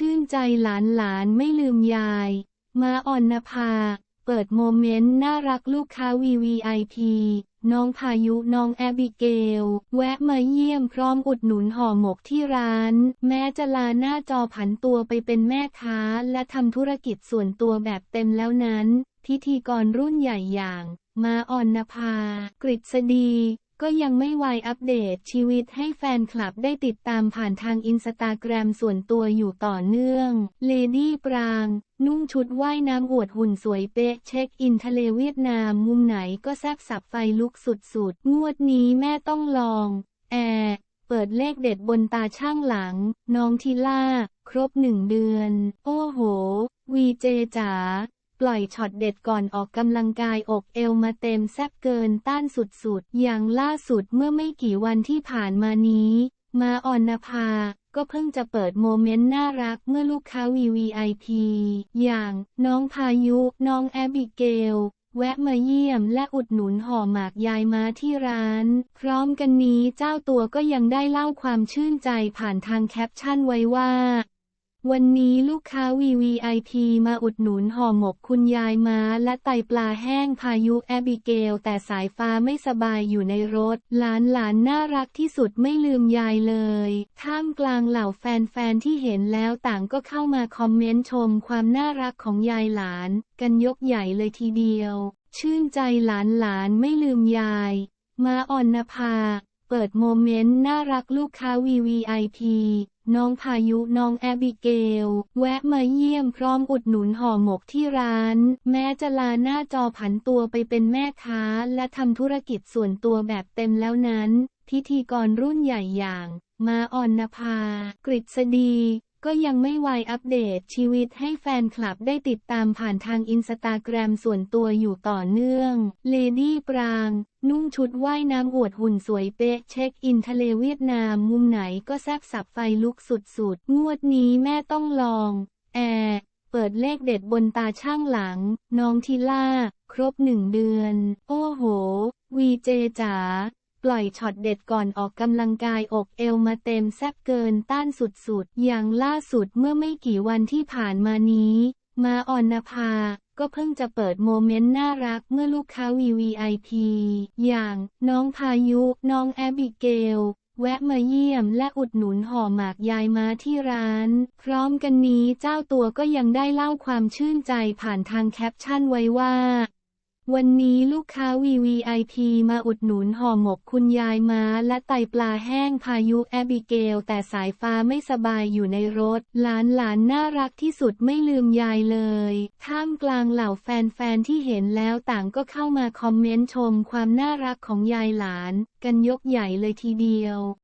ชื่นใจหลานหลานไม่ลืมยาย มาอ่อนนภา เปิดโมเมนต์น่ารักลูกค้า VVIP น้องพายุน้องแอบิเกล แวะมาเยี่ยมพร้อมอุดหนุนห่อหมกที่ร้าน แม้จะลาหน้าจอผันตัวไปเป็นแม่ค้า และทำธุรกิจส่วนตัวแบบเต็มแล้วนั้น พิธีกรรุ่นใหญ่อย่าง มาอ่อนนภากฤษฎี ก็ยังไม่ไวายอัปเดตชีวิตให้แฟนคลับได้ติดตามผ่านทางอินสตาแกรมส่วนตัวอยู่ต่อเนื่อง เลดี้ปราง นุ่งชุดว่ายน้ำอวดหุ่นสวยเป๊ะ เช็คอินทะเลเวียดนามมุมไหนก็แซบสับไฟลุกสุดๆ งวดนี้แม่ต้องลอง แอร์เปิดเลขเด็ดบนตาช่างหลัง น้องทิล่า ครบหนึ่งเดือน โอ้โห วีเจจ๋า ปล่อยช็อตเด็ดก่อนออกกำลังกายอกเอวมาเต็มแซบเกินต้านสุดๆ อย่างล่าสุดเมื่อไม่กี่วันที่ผ่านมานี้ มาอ่อนนภา ก็เพิ่งจะเปิดโมเมนต์น่ารักเมื่อลูกค้า VVIP อย่างน้องพายุ น้องแอบิเกล แวะมาเยี่ยมและอุดหนุนห่อหมากยายมาที่ร้าน พร้อมกันนี้เจ้าตัวก็ยังได้เล่าความชื่นใจผ่านทางแคปชั่นไว้ว่า วันนี้ลูกค้า VVIP มาอุดหนุนห่อหมกคุณยายม้าและไตปลาแห้งพายุแอบิเกล แต่สายฟ้าไม่สบายอยู่ในรถ หลานหลานน่ารักที่สุดไม่ลืมยายเลย ท่ามกลางเหล่าแฟนๆ ที่เห็นแล้วต่างก็เข้ามาคอมเมนต์ชมความน่ารักของยายหลาน กันยกใหญ่เลยทีเดียว ชื่นใจหลานหลานไม่ลืมยาย มาอ่อนนภา เปิดโมเมนต์น่ารักลูกค้า VVIP น้องพายุน้องแอบิเกล แวะมาเยี่ยมพร้อมอุดหนุนห่อหมกที่ร้าน แม้จะลาหน้าจอผันตัวไปเป็นแม่ค้า และทำธุรกิจส่วนตัวแบบเต็มแล้วนั้น พิธีกรรุ่นใหญ่อย่าง มาอ่อนนภา กฤษฎี ก็ยังไม่ไวอัปเดตชีวิตให้แฟนคลับได้ติดตามผ่านทางอินสตาแกรมส่วนตัวอยู่ต่อเนื่อง เลดี้ปราง นุ่งชุดว่ายน้ำอวดหุ่นสวยเป๊ะ เช็คอินทะเลเวียดนามมุมไหนก็แซบสับไฟลุกสุดๆ งวดนี้แม่ต้องลอง แอร์เปิดเลขเด็ดบนตาช่างหลัง น้องทิล่า ครบหนึ่งเดือน โอ้โห วีเจจ๋า ปล่อยช็อตเด็ดก่อนออกกำลังกายอกเอวมาเต็มแซบเกินต้านสุดๆ อย่างล่าสุดเมื่อไม่กี่วันที่ผ่านมานี้ มาอ่อนนภา ก็เพิ่งจะเปิดโมเมนต์น่ารักเมื่อลูกค้า VVIP อย่างน้องพายุ น้องแอบิเกลแวะมาเยี่ยมและอุดหนุนห่อหมากยายมาที่ร้าน พร้อมกันนี้เจ้าตัวก็ยังได้เล่าความชื่นใจผ่านทางแคปชั่นไว้ว่า วันนี้ลูกค้า VVIP มาอุดหนุนห่อหมกคุณยายม้าและไตปลาแห้งพายุแอบิเกล แต่สายฟ้าไม่สบายอยู่ในรถ หลานหลานน่ารักที่สุดไม่ลืมยายเลย ท่ามกลางเหล่าแฟนๆที่เห็นแล้วต่างก็เข้ามาคอมเมนต์ชมความน่ารักของยายหลาน กันยกใหญ่เลยทีเดียว